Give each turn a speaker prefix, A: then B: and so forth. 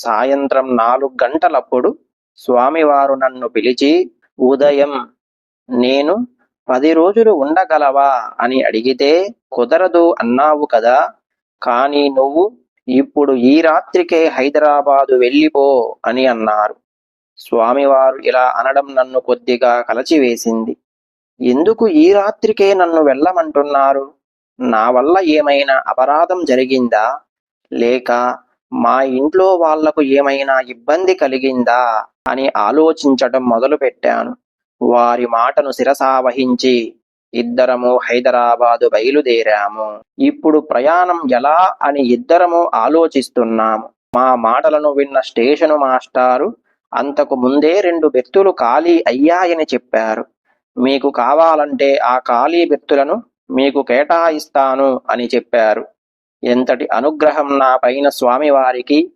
A: సాయంత్రం నాలుగు గంటలప్పుడు స్వామివారు నన్ను పిలిచి ఉదయం నేను పది రోజులు ఉండగలవా? అని అడిగితే కుదరదు అన్నావు కదా కానీ నువ్వు ఇప్పుడు ఈ రాత్రికే హైదరాబాదు వెళ్ళిపో అని అన్నారు. స్వామివారు ఇలా అనడం నన్ను కొద్దిగా కలచివేసింది. ఎందుకు ఈ రాత్రికే నన్ను వెళ్ళమంటున్నారు? నా వల్ల ఏమైనా అపరాధం జరిగిందా? లేక మా ఇంట్లో వాళ్ళకు ఏమైనా ఇబ్బంది కలిగిందా అని ఆలోచించటం మొదలుపెట్టాను. వారి మాటను శిరసావహించి ఇద్దరము హైదరాబాదు బయలుదేరాము. ఇప్పుడు ప్రయాణం ఎలా? అని ఇద్దరము ఆలోచిస్తున్నాము. మా మాటలను విన్న స్టేషను మాస్టారు అంతకు ముందే రెండు బెర్తులు ఖాళీ అయ్యాయని చెప్పారు. మీకు కావాలంటే ఆ ఖాళీ బెర్తులను మీకు కేటాయిస్తాను అని చెప్పారు. ఎంతటి అనుగ్రహం నా పైన స్వామివారికి